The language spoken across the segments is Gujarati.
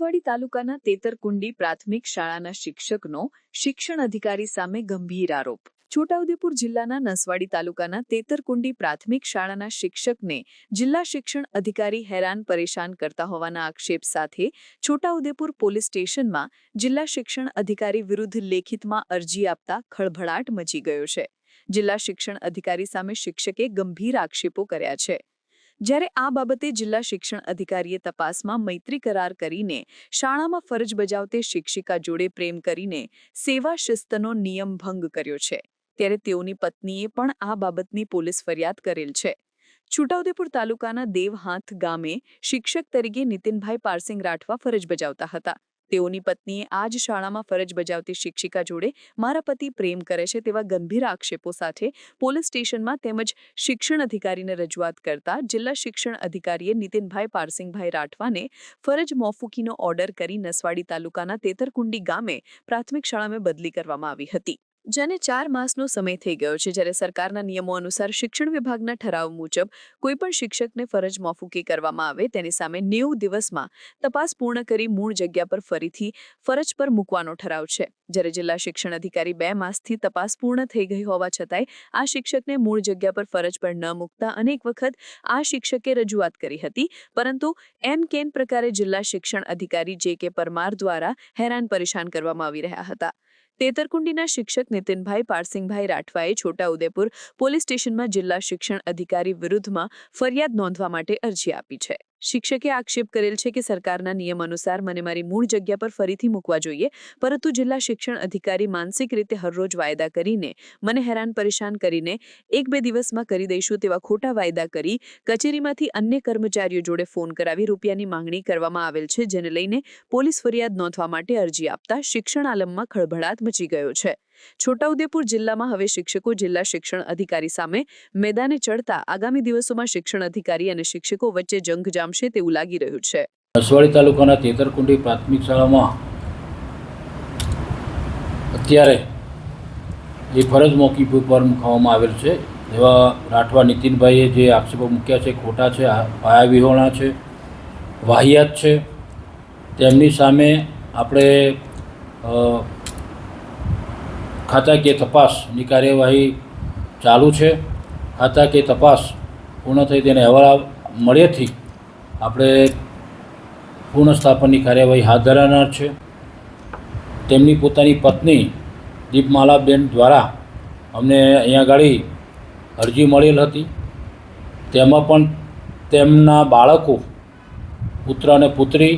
નસવાડી તાલુકાના તેતરકુંડી પ્રાથમિક શાળાના શિક્ષકનો શિક્ષણ અધિકારી સામે ગંભીર આરોપ. છોટાઉદેપુર જિલ્લાના નસવાડી તાલુકાના તેતરકુંડી પ્રાથમિક શાળાના શિક્ષકને જિલ્લા શિક્ષણ અધિકારી હેરાન પરેશાન કરતા હોવાના આક્ષેપ સાથે છોટાઉદેપુર પોલીસ સ્ટેશનમાં જિલ્લા શિક્ષણ અધિકારી વિરુદ્ધ લેખિતમાં અરજી આપતા ખળભળાટ મચી ગયો છે. જિલ્લા શિક્ષણ અધિકારી સામે શિક્ષકે ગંભીર આક્ષેપો કર્યા છે. જ્યારે આ બાબતે જિલ્લા શિક્ષણ અધિકારીએ તપાસમાં મૈત્રી કરાર કરીને શાળામાં ફરજ બજાવતે શિક્ષિકા જોડે પ્રેમ કરીને સેવા શિસ્તનો નિયમ ભંગ કર્યો છે. ત્યારે તેઓની પત્નીએ પણ આ બાબતની પોલીસ ફરિયાદ કરેલ છે. છોટાઉદેપુર તાલુકાના દેવહાથ ગામે શિક્ષક તરીકે નીતિનભાઈ પારસિંગ રાઠવા ફરજ બજાવતા હતા. તેઓની પત્નીએ આ જ શાળામાં ફરજ બજાવતી શિક્ષિકા જોડે મારા પતિ પ્રેમ કરે છે તેવા ગંભીર આક્ષેપો સાથે પોલીસ સ્ટેશનમાં તેમજ શિક્ષણ અધિકારીને રજૂઆત કરતા જિલ્લા શિક્ષણ અધિકારીએ નીતિનભાઈ પારસિંગભાઈ રાઠવાને ફરજ મોફુકીનો ઓર્ડર કરી નસવાડી તાલુકાના તેતરકુંડી ગામે પ્રાથમિક શાળામાં બદલી કરવામાં આવી હતી. જેને ચાર માસનો સમય થઈ ગયો છે, જ્યારે સરકારના નિયમો અનુસાર શિક્ષણ વિભાગના ઠરાવ મુજબ કોઈપણ શિક્ષકને ફરજ મોફૂકી કરવામાં આવે, તેની સામે નેવું દિવસમાં તપાસ પૂર્ણ કરી મૂળ જગ્યા પર ફરીથી ફરજ પર મૂકવાનો ઠરાવ છે. જ્યારે જિલ્લા શિક્ષણ અધિકારી બે માસથી તપાસ પૂર્ણ થઈ ગઈ હોવા છતાંય આ શિક્ષકને મૂળ જગ્યા પર ફરજ પર ન મૂકતા અનેક વખત આ શિક્ષકે રજૂઆત કરી હતી. પરંતુ એમ કેન પ્રકારે જિલ્લા શિક્ષણ અધિકારી જે કે પરમાર દ્વારા હેરાન પરેશાન કરવામાં આવી રહ્યા હતા? તેતરકુંડીના શિક્ષક નીતિનભાઈ પારસિંગભાઈ રાઠવાએ છોટાઉદેપુર પોલીસ સ્ટેશનમાં જિલ્લા શિક્ષણ અધિકારી વિરુદ્ધમાં ફરિયાદ નોંધવા માટે અરજી આપી છે. શિક્ષકે આક્ષેપ કરેલ છે કે સરકારના નિયમ અનુસાર મને મારી મૂળ જગ્યા પર ફરીથી મૂકવા જોઈએ, પરંતુ જિલ્લા શિક્ષણ અધિકારી માનસિક રીતે હરરોજ વાયદા કરીને, મને હેરાન પરેશાન કરીને એક બે દિવસમાં કરી દઈશું તેવા ખોટા વાયદા કરી, કચેરીમાંથી અન્ય કર્મચારીઓ જોડે ફોન કરાવી રૂપિયાની માંગણી કરવામાં આવેલ છે, જેને લઈને પોલીસ ફરિયાદ નોંધવા માટે અરજી આપતા શિક્ષણ આલમમાં ખળભળાટ મચી ગયો છે. છોટાઉદેપુર જિલ્લામાં હવે શિક્ષકો જિલ્લા શિક્ષણ અધિકારી સામે મેદાને ચડતા આગામી દિવસોમાં શિક્ષણ અધિકારી અને શિક્ષકો વચ્ચે જંગ જામશે તેવું લાગી રહ્યું છે. નસવાડી તાલુકાના તેતરકુંડી પ્રાથમિક શાળામાં અત્યારે જે ફરજ મોકીફ પર મૂકવામાં આવેલ છે, એવા રાઠવા નીતિનભાઈએ જે આક્ષેપો મૂક્યા છે, ખોટા છે, આ પાયા વિહોણા છે, વાહિયાત છે, તેમની સામે આપણે ખાતાકીય તપાસની કાર્યવાહી ચાલુ છે? ખાતાકીય તપાસ પૂર્ણ થઈ તેને અહેવાલ મળ્યાથી આપણે પુનઃસ્થાપનની કાર્યવાહી હાથ ધરાનાર છે. તેમની પોતાની પત્ની દીપમાલાબેન દ્વારા અમને અહીંયા ગાડી અરજી મળેલ હતી. તેમાં પણ તેમના બાળકો, પુત્ર અને પુત્રી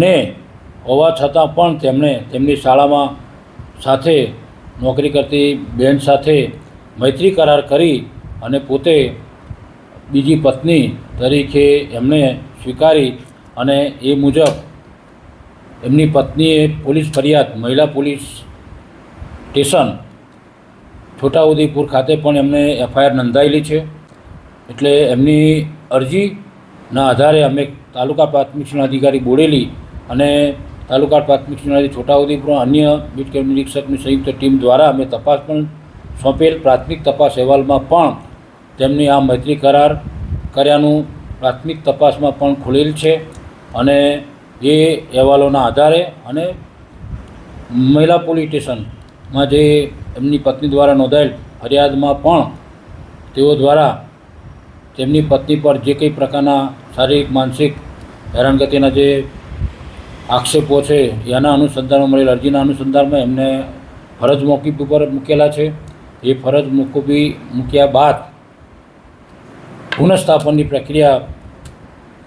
ને હોવા છતાં પણ તેમણે તેમની શાળામાં સાથે નોકરી કરતી બેન સાથે મૈત્રી કરાર કરી અને પોતે બીજી પત્ની તરીકે એમણે સ્વીકારી અને એ મુજબ એમની પત્નીએ પોલીસ ફરિયાદ, મહિલા પોલીસ સ્ટેશન છોટાઉદેપુર ખાતે પણ એમને એફઆઈઆર નોંધાયેલી છે. એટલે એમની અરજીના આધારે અમે તાલુકા પ્રાથમિક શિક્ષણ અધિકારી બોડેલી અને તાલુકા પ્રાથમિક શિક્ષણ અધિકારી છોટાઉદેપુર અન્ય બીટ કેમ્પ નિરીક્ષકની સંયુક્ત ટીમ દ્વારા અમે તપાસ પણ સોંપેલ. પ્રાથમિક તપાસ અહેવાલમાં પણ તેમની આ મૈત્રી કરાર કર્યાનું પ્રાથમિક તપાસમાં પણ ખુલેલ છે અને એ અહેવાલોના આધારે અને મહિલા પોલીસ સ્ટેશનમાં જે એમની પત્ની દ્વારા નોંધાયેલ ફરિયાદમાં પણ તેઓ દ્વારા તેમની પત્ની પર જે કંઈ પ્રકારના શારીરિક, માનસિક હેરાનગતિના જે આક્ષેપો છે એના અનુસંધાનમાં મળેલ અરજીના અનુસંધાનમાં એમને ફરજ મોકીફ ઉપર મૂકેલા છે. એ ફરજ મોકૂફી મૂક્યા બાદ પુનઃસ્થાપનની પ્રક્રિયા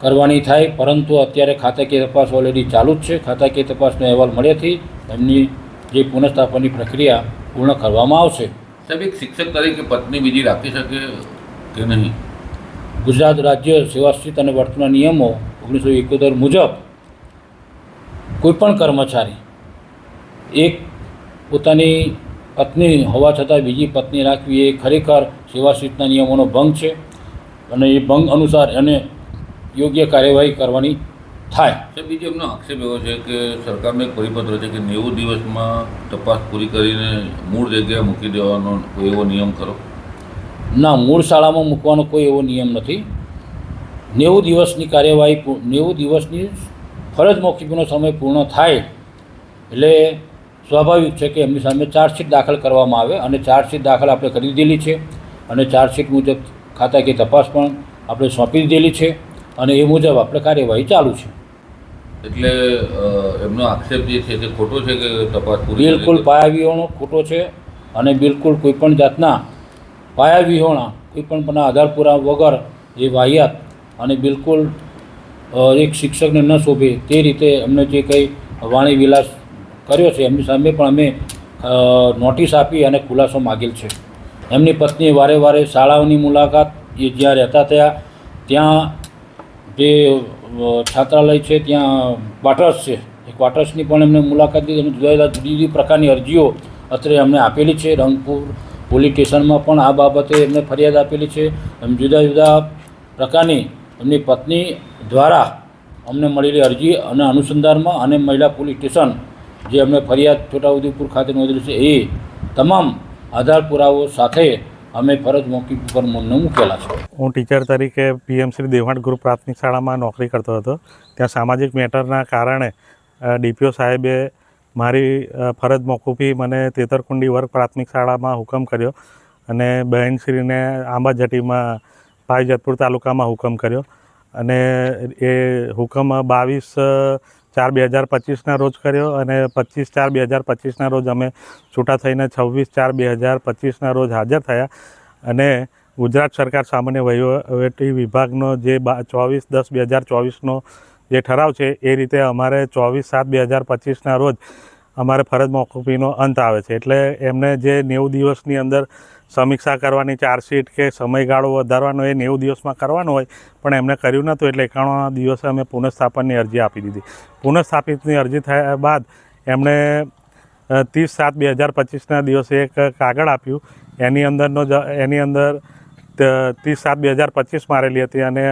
કરવાની થાય પરંતુ અત્યારે ખાતાકીય તપાસ ઓલરેડી ચાલુ જ છે. ખાતાકીય તપાસનો અહેવાલ મળ્યાથી એમની જે પુનઃસ્થાપનની પ્રક્રિયા પૂર્ણ કરવામાં આવશે. સાહેબ એક શિક્ષક તરીકે પત્ની બીજી રાખી શકે કે નહીં? ગુજરાત રાજ્ય સેવાશ્રિત અને વર્તમાન નિયમો ઓગણીસો એકોતેર મુજબ કોઈપણ કર્મચારી એક પોતાની પત્ની હોવા છતાં બીજી પત્ની રાખવી એ ખરેખર સેવાશ્રિતના નિયમોનો ભંગ છે અને એ ભંગ અનુસાર એને યોગ્ય કાર્યવાહી કરવાની થાય. સાહેબ બીજો એમનો આક્ષેપ એવો છે કે સરકારનો એક પરિપત્ર છે કે નેવું દિવસમાં તપાસ પૂરી કરીને મૂળ જગ્યાએ મૂકી દેવાનો કોઈ એવો નિયમ ખરો? ના મૂળ શાળામાં મૂકવાનો કોઈ એવો નિયમ નથી. નેવું દિવસની કાર્યવાહી નેવું દિવસની ફરજ મોકીફીનો સમય પૂર્ણ થાય એટલે સ્વાભાવિક છે કે એમની સામે ચાર્જશીટ દાખલ કરવામાં આવે અને ચાર્જશીટ દાખલ આપણે કરી દીધેલી છે અને ચાર્જશીટ મુજબ ખાતાકીય તપાસ પણ આપણે સોંપી દીધેલી છે અને એ મુજબ આપણે કાર્યવાહી ચાલુ છે. એટલે એમનો આક્ષેપ જે છે તે ખોટો છે કે તપાસ પૂરી બિલકુલ પાયાવિહોણો ખોટો છે અને બિલકુલ કોઈપણ જાતના પાયાવિહોણા કોઈપણ પણ આધાર પુરાવા વગર એ વાહિયાત અને બિલકુલ એક શિક્ષકને ન શોભે તે રીતે એમને જે કંઈ વાણી વિલાસ કર્યો છે, એમની સામે પણ અમે નોટિસ આપી અને ખુલાસો માગેલ છે. એમની પત્નીએ વારે વારે શાળાઓની મુલાકાત એ જ્યાં રહેતા ત્યાં ત્યાં જે છાત્રાલય છે, ત્યાં ક્વાર્ટર્સ છે. એ ક્વાર્ટર્સની પણ એમને મુલાકાત લીધી અને જુદા જુદા જુદી જુદી પ્રકારની અરજીઓ અત્રે અમને આપેલી છે. રંગપુર પોલીસ સ્ટેશનમાં પણ આ બાબતે એમને ફરિયાદ આપેલી છે. એમ જુદા જુદા પ્રકારની એમની પત્ની દ્વારા અમને મળેલી અરજી અને અનુસંધાનમાં અને મહિલા પોલીસ સ્ટેશન જે અમને ફરિયાદ છોટાઉદેપુર ખાતે નોંધેલી છે એ તમામ આધાર પુરાવો સાથે અમે ફરજ મોકી પર મને મૂકેલા છે. હું ટીચર તરીકે પીએમસી દેવાણ ગ્રુપ પ્રાથમિક શાળામાં નોકરી કરતો હતો. ત્યાં સામાજિક મેટરના કારણે ડીપીઓ સાહેબે મારી ફરજ મોકૂફી મને તેતરકુંડી વર્ગ પ્રાથમિક શાળામાં હુકમ કર્યો અને બહેનશ્રીને આંબાજટીમાં પાવીજતપુર તાલુકામાં હુકમ કર્યો અને એ હુકમ બાવીસ ચાર બે હજાર પચીસના રોજ કર્યો અને પચીસ ચાર બે હજાર પચીસના રોજ અમે છૂટા થઈને છવ્વીસ ચાર બે હજાર પચીસના રોજ હાજર થયા અને ગુજરાત સરકાર સામાન્ય વહીવટી વિભાગનો જે બા, ચોવીસ દસ બે હજાર ચોવીસનો જે ઠરાવ છે એ રીતે અમારે ચોવીસ સાત બે હજાર પચીસના રોજ અમારે ફરજ મોકૂફીનો અંત આવે છે. એટલે એમને જે નેવું દિવસની અંદર સમીક્ષા કરવાની ચાર્જશીટ કે સમયગાળો વધારવાનો એ નેવું દિવસમાં કરવાનો હોય, પણ એમને કર્યું નહોતું એટલે એકાણું દિવસે અમે પુનઃસ્થાપનની અરજી આપી દીધી. પુનઃસ્થાપિતની અરજી થયા બાદ એમણે ત્રીસ સાત બે હજાર પચીસના દિવસે એક કાગળ આપ્યું. એની અંદરનો જ, એની અંદર ત્રીસ સાત બે હજાર પચીસ મારેલી હતી અને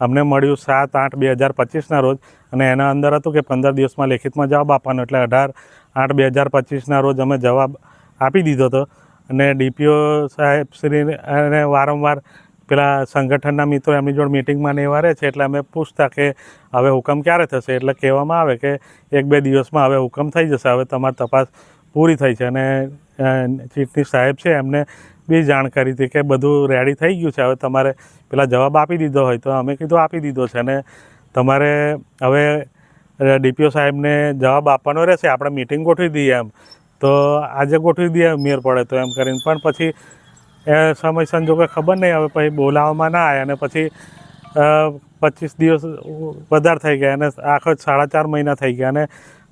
અમને મળ્યું સાત આઠ બે હજાર પચીસના રોજ અને એના અંદર હતું કે પંદર દિવસમાં લેખિતમાં જવાબ આપવાનો, એટલે અઢાર આઠ બે હજાર પચીસના રોજ અમે જવાબ આપી દીધો હતો. અને ડીપીઓ સાહેબ શ્રી અને વારંવાર પેલા સંગઠનના મિત્રો એમની જોડે મિટિંગમાં ને એવા રહે છે, એટલે અમે પૂછતા કે હવે હુકમ ક્યારે થશે? એટલે કહેવામાં આવે કે એક બે દિવસમાં હવે હુકમ થઈ જશે, હવે તમારી તપાસ પૂરી થઈ છે. અને ચીટની સાહેબ છે, એમને બી જાણકારી હતી કે બધું રેડી થઈ ગયું છે. હવે તમારે પેલા જવાબ આપી દીધો હોય તો અમે કીધું આપી દીધો છે. અને તમારે હવે ડીપીઓ સાહેબને જવાબ આપવાનો રહેશે. આપણે મિટિંગ ગોઠવી દઈએ એમ. તો આજે ગોઠવી દઈએ મેર પડે તો એમ કરીને. પણ પછી એ સમય સંજોગે ખબર નહીં હવે પછી બોલાવવામાં ના આવે અને પછી પચીસ દિવસ વધારે થઈ ગયા અને આખો સાડા ચાર મહિના થઈ ગયા અને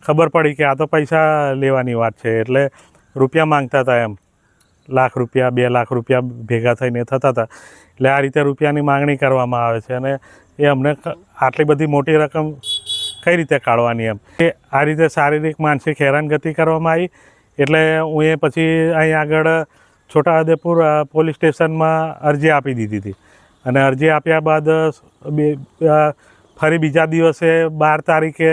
ખબર પડી કે આ તો પૈસા લેવાની વાત છે. એટલે રૂપિયા માંગતા હતા એમ. લાખ રૂપિયા, બે લાખ રૂપિયા ભેગા થઈને થતા હતા. એટલે આ રીતે રૂપિયાની માંગણી કરવામાં આવે છે અને એ અમને આટલી બધી મોટી રકમ કઈ રીતે કાઢવાની એમ? એ આ રીતે શારીરિક, માનસિક હેરાનગતિ કરવામાં આવી એટલે હું એ પછી અહીં આગળ છોટાઉદેપુર પોલીસ સ્ટેશનમાં અરજી આપી દીધી હતી. અને અરજી આપ્યા બાદ બે ફરી બીજા દિવસે બાર તારીખે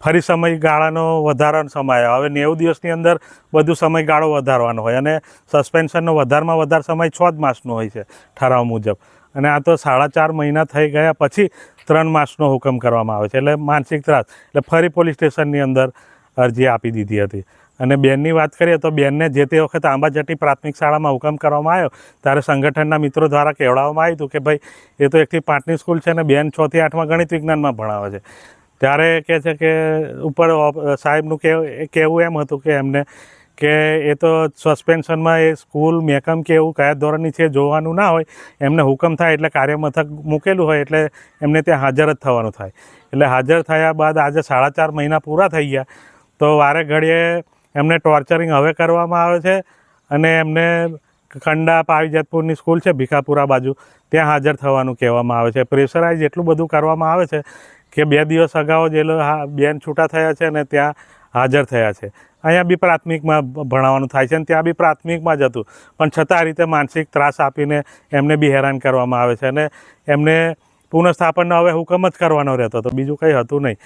ફરી સમયગાળાનો વધારાનો સમય આવ્યો. હવે નેવું દિવસની અંદર બધું સમયગાળો વધારવાનો હોય અને સસ્પેન્શનનો વધારમાં વધારે સમય છ જ માસનો હોય છે ઠરાવ મુજબ. અને આ તો સાડા ચાર મહિના થઈ ગયા પછી ત્રણ માસનો હુકમ કરવામાં આવે છે. એટલે માનસિક ત્રાસ. એટલે ફરી પોલીસ સ્ટેશનની અંદર અરજી આપી દીધી હતી. અને બેનની વાત કરીએ તો બેનને જે તે વખત આંબાજટી પ્રાથમિક શાળામાં હુકમ કરવામાં આવ્યો, ત્યારે સંગઠનના મિત્રો દ્વારા કહેવડાવવામાં આવ્યું હતું કે ભાઈ, એ તો એકથી પાંચની સ્કૂલ છે અને બેન છથી આઠમાં ગણિત વિજ્ઞાનમાં ભણાવે છે. ત્યારે કહે છે કે ઉપર સાહેબનું કહેવું એમ હતું કે એમને કે એ તો સસ્પેન્શનમાં એ સ્કૂલ મેકમ કે એવું કયા ધોરણની છે જોવાનું ના હોય, એમને હુકમ થાય એટલે કાર્યમથક મૂકેલું હોય એટલે એમને ત્યાં હાજર જ થવાનું થાય. એટલે હાજર થયા બાદ આજે સાડા ચાર મહિના પૂરા થઈ ગયા, તો વારે ઘડીએ એમને ટોર્ચરિંગ હવે કરવામાં આવે છે અને એમને કંડા પાવીજતપુરની સ્કૂલ છે, ભીખાપુરા બાજુ, ત્યાં હાજર થવાનું કહેવામાં આવે છે. પ્રેશરાઇઝ એટલું બધું કરવામાં આવે છે કે બે દિવસ અગાઉ જે બેન છૂટા થયા છે અને ત્યાં હાજર થયા છે. અહીંયા બી પ્રાથમિકમાં ભણાવવાનું થાય છે અને ત્યાં બી પ્રાથમિકમાં જ હતું. પણ છતાં આ રીતે માનસિક ત્રાસ આપીને એમને બી હેરાન કરવામાં આવે છે અને એમને પુનઃસ્થાપનનો હવે હુકમ જ કરવાનો રહેતો હતો. બીજું કંઈ હતું નહીં.